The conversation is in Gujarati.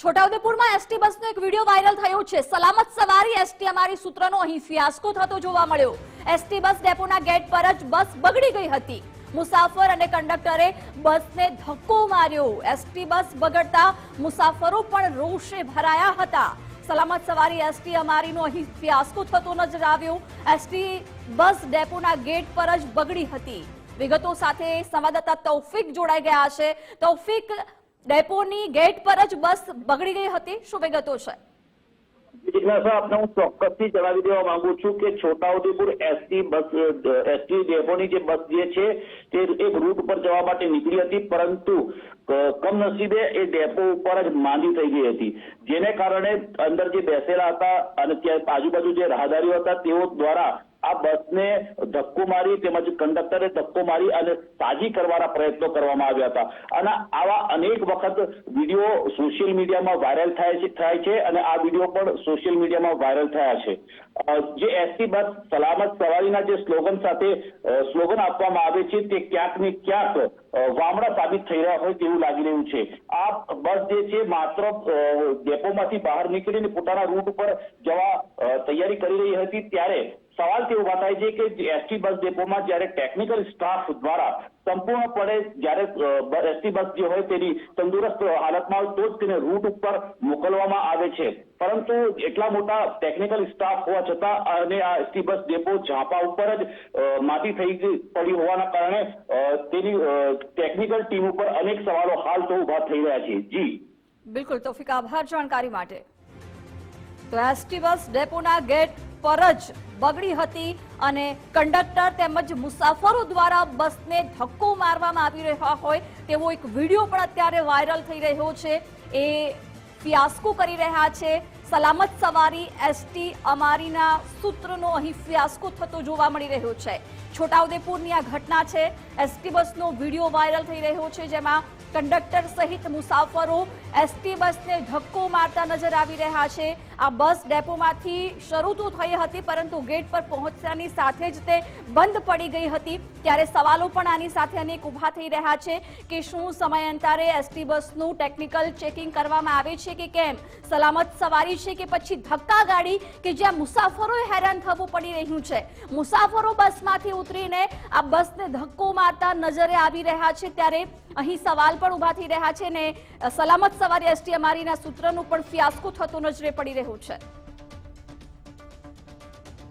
છોટાઉદેપુરમાં એસટી બસનો એક વીડિયો વાયરલ થયો છે. સલામત સવારી એસટી અમારી સૂત્રનો અહીં ફિયાસ્કો થતો જોવા મળ્યો. એસટી બસ ડેપોના ગેટ પર જ બસ બગડી ગઈ હતી. મુસાફર અને કંડક્ટરે બસને ધક્કો માર્યો. એસટી બસ બગડતા મુસાફરો પણ રોષે ભરાયા હતા. સલામત સવારી એસટી અમારીનો અહીં ફિયાસ્કો થતો નજર આવ્યો. એસટી બસ ડેપોના ગેટ પર જ બગડી હતી. વિગતો સાથે સંવાદદાતા તૌફિક જોડાઈ ગયા છે. તૌફિક ડેપોની ગેટ પર જ બસ બગડી ગઈ હતી. શું વિગતો છે? આપને હું ચોક્કસથી જણાવી દેવા માંગુ છું કે છોટાઉદેપુર એસટી બસ એસટી ડેપોની જે બસ જે છે, તે એક રૂટ ઉપર જવા માટે નીકળી હતી, પરંતુ કમનસીબે એ ડેપો ઉપર જ માંદી થઈ ગઈ હતી. જેને કારણે અંદર જે બેસેલા હતા અને ત્યાં આજુબાજુ જે રાહદારીઓ હતા, તેઓ દ્વારા આ બસને ધક્કો મારી તેમજ કંડક્ટરે ધક્કો મારી અને તાજી કરવાના પ્રયત્નો કરવામાં આવ્યા હતા. અને આવા અનેક વખત વીડિયો સોશિયલ મીડિયામાં વાયરલ થાય છે થાય છે અને આ વીડિયો પણ સોશિયલ મીડિયામાં વાયરલ થયા છે. જે એસટી બસ સલામત સવારીના જે સ્લોગન સાથે સ્લોગન આપવામાં આવે છે તે ક્યાંક ને ક્યાંક વામડા સાબિત થઈ રહ્યા હોય તેવું લાગી રહ્યું છે. આ બસ જે છે, માત્ર ડેપોમાંથી બહાર નીકળીને પોતાના રૂટ ઉપર જવા તૈયારી કરી રહી હતી, ત્યારે સવાલ તે ઊભા થાય છે કે એસટી બસ ડેપોમાં જ્યારે ટેકનિકલ સ્ટાફ દ્વારા સંપૂર્ણપણે જ્યારે એસટી બસ જે હોય તેની તંદુરસ્ત હાલતમાં તો જ તેને રૂટ ઉપર મોકલવામાં આવે છે. પરંતુ એટલા મોટા ટેકનિકલ સ્ટાફ હોવા છતાં અને આ એસટી બસ ડેપો ઝાપા ઉપર જ માટી થઈ પડી હોવાના કારણે તેની ટેકનિકલ ટીમ ઉપર અનેક સવાલો હાલ તો ઊભા થઈ રહ્યા છે. જી. બિલકુલ, તોફિક આભાર જાણકારી માટે. તો એસટી બસ ડેપોના ગેટ પર જ બગડી હતી અને કંડક્ટર તેમજ મુસાફરો દ્વારા બસને ધક્કો મારવામાં આવી રહ્યા હોય તેવો એક વીડિયો પણ અત્યારે વાયરલ થઈ રહ્યો છે. એ ફિયાસ્કો કરી રહ્યા છે. સલામત સવારી એસટી અમારીના સૂત્રનો અહીં ફિયાસ્કો થતો જોવા મળી રહ્યો છે. છોટાઉદેપુરની આ ઘટના છે. એસટી બસનો વીડિયો વાયરલ થઈ રહ્યો છે જેમાં કંડક્ટર સહિત મુસાફરો એસટી બસને ધક્કો મારતા નજર આવી રહ્યા છે. આ બસ ડેપોમાંથી શરૂ તો થઈ હતી, પરંતુ ગેટ પર પહોંચતાની સાથે જ તે બંધ પડી ગઈ હતી. ત્યારે સવાલો પણ આની સાથે અનેક ઊભા થઈ રહ્યા છે કે શું સમયાંતરે એસટી બસનું ટેકનિકલ ચેકિંગ કરવામાં આવે છે કે કેમ? સલામત સવારી છે કે પછી ધક્કા ગાડી કે જ્યાં મુસાફરોએ હેરાન થવું પડી રહ્યું છે? મુસાફરો બસમાંથી ઉતરીને આ બસને ધક્કો મારતા નજરે આવી રહ્યા છે. ત્યારે અહીં સવાલ પણ ઊભા થઈ રહ્યા છે ને, સલામત સવારી એસટી અમારીના સૂત્રનું પણ ફિયાસ્કો થતો નજરે પડી રહ્યું છે